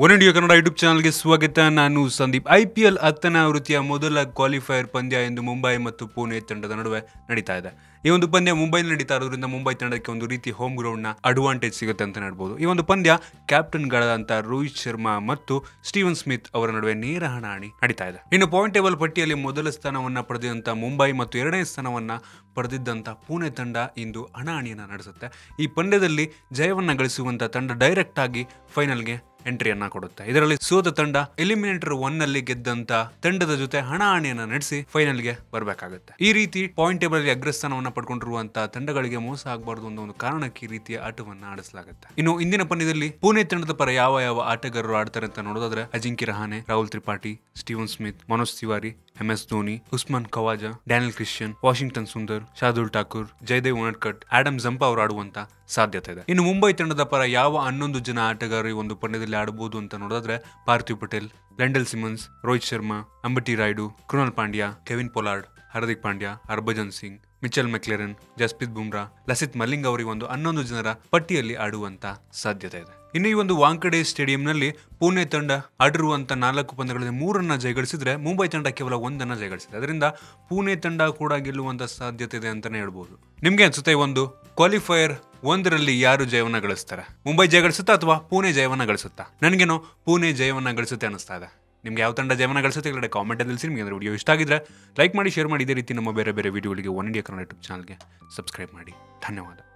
One Kannada YouTube ಚಾನಲ್ಗೆ ಸ್ವಾಗತ. ನಾನು ಸಂದೀಪ್. ಐ ಪಿ ಎಲ್ ಹತ್ತನೇ ಆವೃತ್ತಿಯ ಮೊದಲ ಕ್ವಾಲಿಫೈಯರ್ ಪಂದ್ಯ ಎಂದು ಮುಂಬೈ ಮತ್ತು ಪುಣೆ ತಂಡದ ನಡುವೆ ನಡೀತಾ ಇದೆ. ಈ ಒಂದು ಪಂದ್ಯ ಮುಂಬೈನಲ್ಲಿ ನಡೀತಾ ಇರೋದ್ರಿಂದ ಮುಂಬೈ ತಂಡಕ್ಕೆ ಒಂದು ರೀತಿ ಹೋಮ್ ಗ್ರೌಂಡ್ನ ಅಡ್ವಾಂಟೇಜ್ ಸಿಗುತ್ತೆ ಅಂತ ಹೇಳ್ಬೋದು. ಈ ಒಂದು ಪಂದ್ಯ ಕ್ಯಾಪ್ಟನ್ಗಳಾದಂಥ ರೋಹಿತ್ ಶರ್ಮಾ ಮತ್ತು ಸ್ಟೀವನ್ ಸ್ಮಿತ್ ಅವರ ನಡುವೆ ನೇರ ಹಣಾಹಣಿ ನಡೀತಾ ಇದೆ. ಇನ್ನು ಪಾಯಿಂಟ್ ಟೇಬಲ್ ಪಟ್ಟಿಯಲ್ಲಿ ಮೊದಲ ಸ್ಥಾನವನ್ನ ಪಡೆದಂತ ಮುಂಬೈ ಮತ್ತು ಎರಡನೇ ಸ್ಥಾನವನ್ನ ಪಡೆದಿದ್ದಂಥ ಪುಣೆ ತಂಡ ಇಂದು ಹಣಾಹಣಿಯನ್ನು ನಡೆಸುತ್ತೆ. ಈ ಪಂದ್ಯದಲ್ಲಿ ಜಯವನ್ನ ಗಳಿಸುವಂತ ತಂಡ ಡೈರೆಕ್ಟ್ ಆಗಿ ಫೈನಲ್ಗೆ ಎಂಟ್ರಿಯನ್ನ ಕೊಡುತ್ತೆ. ಇದರಲ್ಲಿ ಸೋತ ತಂಡ ಎಲಿಮಿನೇಟರ್ ಒನ್ನಲ್ಲಿ ಗೆದ್ದಂತ ತಂಡದ ಜೊತೆ ಹಣಾಹಣಿಯನ್ನ ನಡೆಸಿ ಫೈನಲ್ಗೆ ಬರಬೇಕಾಗುತ್ತೆ. ಈ ರೀತಿ ಪಾಯಿಂಟ್ ಟೇಬಲ್ ಅಲ್ಲಿ ಅಗ್ರಸ್ಥಾನವನ್ನ ಪಡ್ಕೊಂಡಿರುವಂತಹ ತಂಡಗಳಿಗೆ ಮೋಸ ಆಗಬಾರದು ಅನ್ನೋ ಒಂದು ಕಾರಣಕ್ಕೆ ಈ ರೀತಿಯ ಆಟವನ್ನ ಆಡಿಸಲಾಗುತ್ತೆ. ಇನ್ನು ಇಂದಿನ ಪಂದ್ಯದಲ್ಲಿ ಪುಣೆ ತಂಡದ ಪರ ಯಾವ ಯಾವ ಆಟಗಾರರು ಆಡ್ತಾರೆ ಅಂತ ನೋಡೋದಾದ್ರೆ Ajinkya Rahane, Rahul Tripathi, Steven Smith, Manoj Tiwari M S Dhoni Usman Khawaja Daniel Christian Washington Sundar Shardul Thakur Jaydev Unadkat Adam Zampa ಅವರು ಆಡುವಂತ ಸಾಧ್ಯತೆ ಇದೆ. ಇನ್ನು ಮುಂಬೈ ತಂಡದ ಪರ ಯಾವ ಹನ್ನೊಂದು ಜನ ಆಟಗಾರರು ಒಂದು ಪಂದ್ಯದಲ್ಲಿ ಆಡಬಹುದು ಅಂತ ನೋಡಿದ್ರೆ Parthiv Patel Lendl Simmons Rohit Sharma, Ambati Rayudu, Krunal Pandya, Kevin Pollard Hardik Pandya, Harbhajan Singh, Mitchell McClenaghan, Jasprit Bumrah, Lasith Malinga ಅವರಿಗೆ ಒಂದು ಹನ್ನೊಂದು ಜನರ ಪಟ್ಟಿಯಲ್ಲಿ ಆಡುವಂತ ಸಾಧ್ಯತೆ ಇದೆ. ಇನ್ನು ಈ ಒಂದು ವಾಂಕಡೆ ಸ್ಟೇಡಿಯಂನಲ್ಲಿ ಪುಣೆ ತಂಡ ಆಡಿರುವಂಥ ನಾಲ್ಕು ಪಂದ್ಯಗಳಲ್ಲಿ ಮೂರನ್ನು ಜಯಗಳಿಸಿದ್ರೆ ಮುಂಬೈ ತಂಡ ಕೇವಲ ಒಂದನ್ನು ಜಯಗಳಿಸಿದೆ. ಅದರಿಂದ ಪುಣೆ ತಂಡ ಕೂಡ ಗೆಲ್ಲುವಂಥ ಸಾಧ್ಯತೆ ಇದೆ ಅಂತಲೇ ಹೇಳ್ಬೋದು. ನಿಮಗೆ ಅನಿಸುತ್ತೆ ಒಂದು ಕ್ವಾಲಿಫೈಯರ್ ಒಂದರಲ್ಲಿ ಯಾರು ಜಯವನ್ನು ಗಳಿಸ್ತಾರೆ? ಮುಂಬೈ ಜಯ ಗಳಿಸುತ್ತಾ ಅಥವಾ ಪುಣೆ ಜಯವನ್ನು ಗಳಿಸುತ್ತಾ? ನನಗೇನೋ ಪುಣೆ ಜಯವನ್ನು ಗಳಿಸುತ್ತೆ ಅನಿಸ್ತಾ ಇದೆ. ನಿಮ್ಗೆ ಯಾವ ತಂಡ ಜಯವನ್ನು ಗಳಿಸುತ್ತೆ ಕೆಳಗಡೆ ಕಾಮೆಂಟ್ ತಿಳಿಸಿ. ನಿಮಗೆ ಅಂದರೆ ವಿಡಿಯೋ ಇಷ್ಟ ಆಗಿದ್ರೆ ಲೈಕ್ ಮಾಡಿ ಶೇರ್ ಮಾಡಿ. ಇದೇ ರೀತಿ ನಮ್ಮ ಬೇರೆ ಬೇರೆ ವಿಡಿಯೋಗಳಿಗೆ ಒನ್ ಇಂಡಿಯಾ ಕನ್ನಡ ಯೂಟ್ಯೂಬ್ ಚಾನಲ್ಗೆ ಸಬ್ಸ್ಕ್ರೈಬ್ ಮಾಡಿ. ಧನ್ಯವಾದ.